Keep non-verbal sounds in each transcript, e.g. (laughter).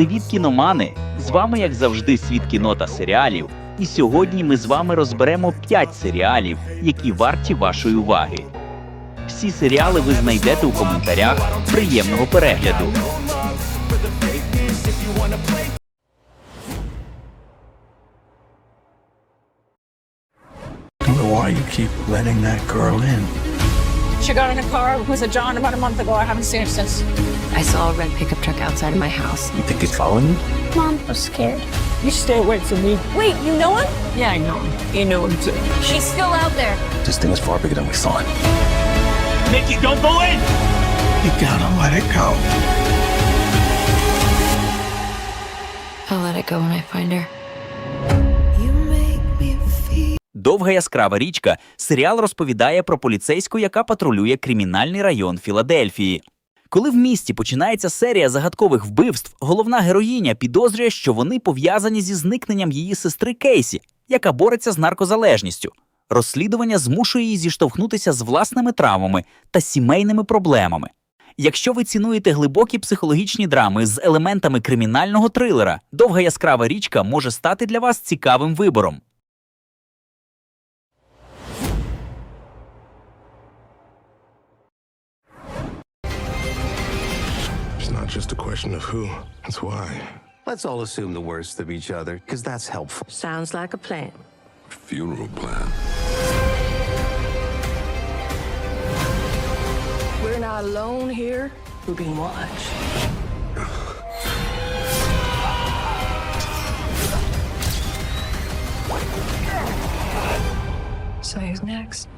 Привіт, кіномани! З вами, як завжди, світ кіно та серіалів. І сьогодні ми з вами розберемо 5 серіалів, які варті вашої уваги. Всі серіали ви знайдете у коментарях. Приємного перегляду! why you keep letting that girl in. She got in a car with a John about a month ago. I haven't seen her since. I saw a red pickup truck outside of my house. You think he's following you? Mom I'm scared. You stay away from me. Wait, you know him? Yeah, I know him. You know him too. She's still out there. This thing is far bigger than we thought. Mickey, don't go in! You gotta let it go. I'll let it go when I find her. Довга яскрава річка серіал розповідає про поліцейську, яка патрулює кримінальний район Філадельфії. Коли в місті починається серія загадкових вбивств, головна героїня підозрює, що вони пов'язані зі зникненням її сестри Кейсі, яка бореться з наркозалежністю. Розслідування змушує її зіштовхнутися з власними травмами та сімейними проблемами. Якщо ви цінуєте глибокі психологічні драми з елементами кримінального трилера, довга яскрава річка може стати для вас цікавим вибором. Just a question of who, it's why. Let's all assume the worst of each other, because that's helpful. Sounds like a plan. Funeral plan. We're not alone here. We're being watched. (sighs) So who's next?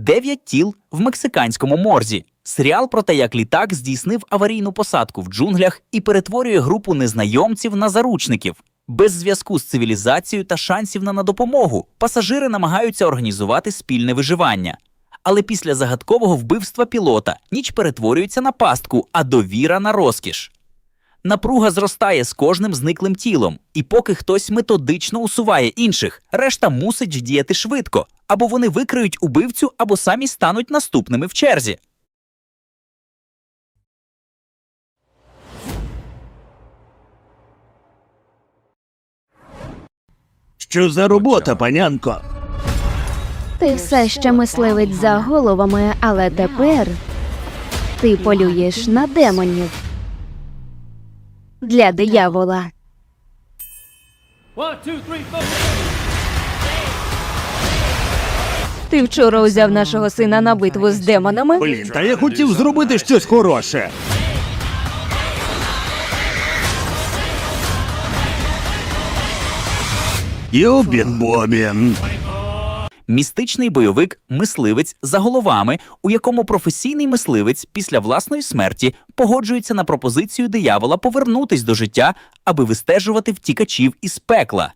Дев'ять тіл в мексиканському морзі. Серіал про те, як літак здійснив аварійну посадку в джунглях і перетворює групу незнайомців на заручників. Без зв'язку з цивілізацією та шансів на, допомогу пасажири намагаються організувати спільне виживання. Але після загадкового вбивства пілота ніч перетворюється на пастку, а довіра на розкіш. Напруга зростає з кожним зниклим тілом, і поки хтось методично усуває інших, решта мусить діяти швидко, або вони викриють убивцю, або самі стануть наступними в черзі. Що за робота, панянко? Ти все ще мисливець за головами, але тепер ти полюєш на демонів. Для диявола. Ти вчора узяв нашого сина на битву з демонами? Блін, та я хотів зробити щось хороше. Юбін Бобін. Містичний бойовик мисливець за головами, у якому професійний мисливець після власної смерті погоджується на пропозицію диявола повернутись до життя, аби вистежувати втікачів із пекла.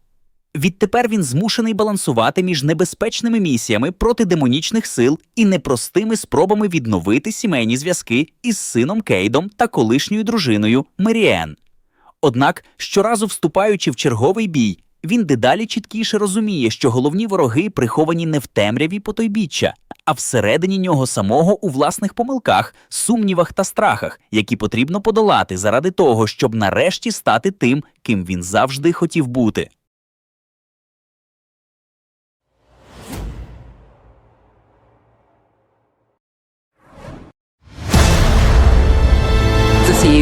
Відтепер він змушений балансувати між небезпечними місіями проти демонічних сил і непростими спробами відновити сімейні зв'язки із сином Кейдом та колишньою дружиною Меріен. Однак, щоразу вступаючи в черговий бій, він дедалі чіткіше розуміє, що головні вороги приховані не в темряві потойбіччя, а всередині нього самого у власних помилках, сумнівах та страхах, які потрібно подолати заради того, щоб нарешті стати тим, ким він завжди хотів бути.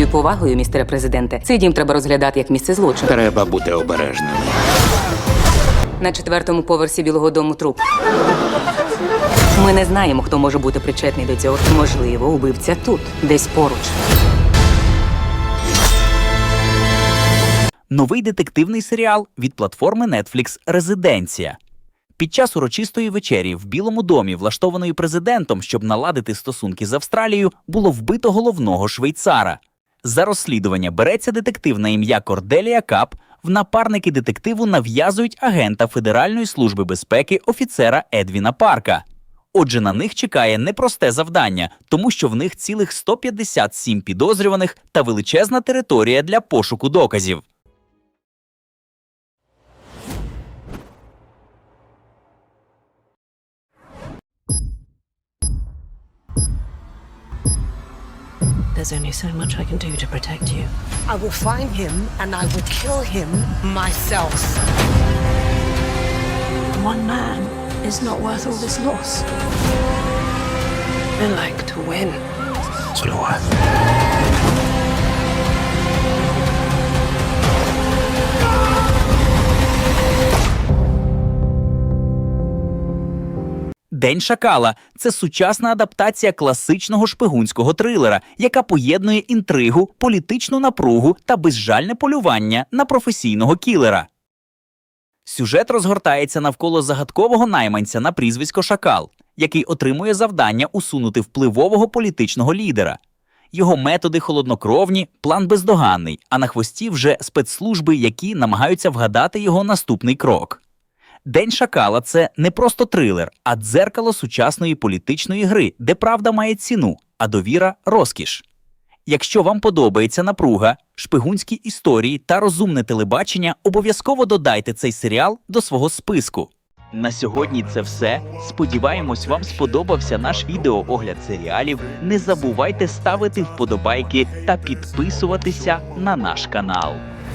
Усією повагою, містере президенте, цей дім треба розглядати як місце злочину. Треба бути обережним. На четвертому поверсі Білого дому труп. Ми не знаємо, хто може бути причетний до цього. Можливо, убивця тут, десь поруч. Новий детективний серіал від платформи Netflix Резиденція. Під час урочистої вечері в Білому домі, влаштованої президентом, щоб наладити стосунки з Австралією, було вбито головного швейцара. За розслідування береться детектив на ім'я Корделія Кап. В напарники детективу нав'язують агента Федеральної служби безпеки офіцера Едвіна Парка. Отже, на них чекає непросте завдання, тому що в них цілих 157 підозрюваних та величезна територія для пошуку доказів. There's only so much I can do to protect you. I will find him and I will kill him myself. One man is not worth all this loss. I like to win. So do I. День Шакала це сучасна адаптація класичного шпигунського трилера, яка поєднує інтригу, політичну напругу та безжальне полювання на професійного кілера. Сюжет розгортається навколо загадкового найманця на прізвисько Шакал, який отримує завдання усунути впливового політичного лідера. Його методи холоднокровні, план бездоганний, а на хвості вже спецслужби, які намагаються вгадати його наступний крок. День Шакала це не просто трилер, а дзеркало сучасної політичної гри, де правда має ціну, а довіра розкіш. Якщо вам подобається напруга, шпигунські історії та розумне телебачення, обов'язково додайте цей серіал до свого списку. На сьогодні це все. Сподіваємось, вам сподобався наш відеоогляд серіалів. Не забувайте ставити вподобайки та підписуватися на наш канал.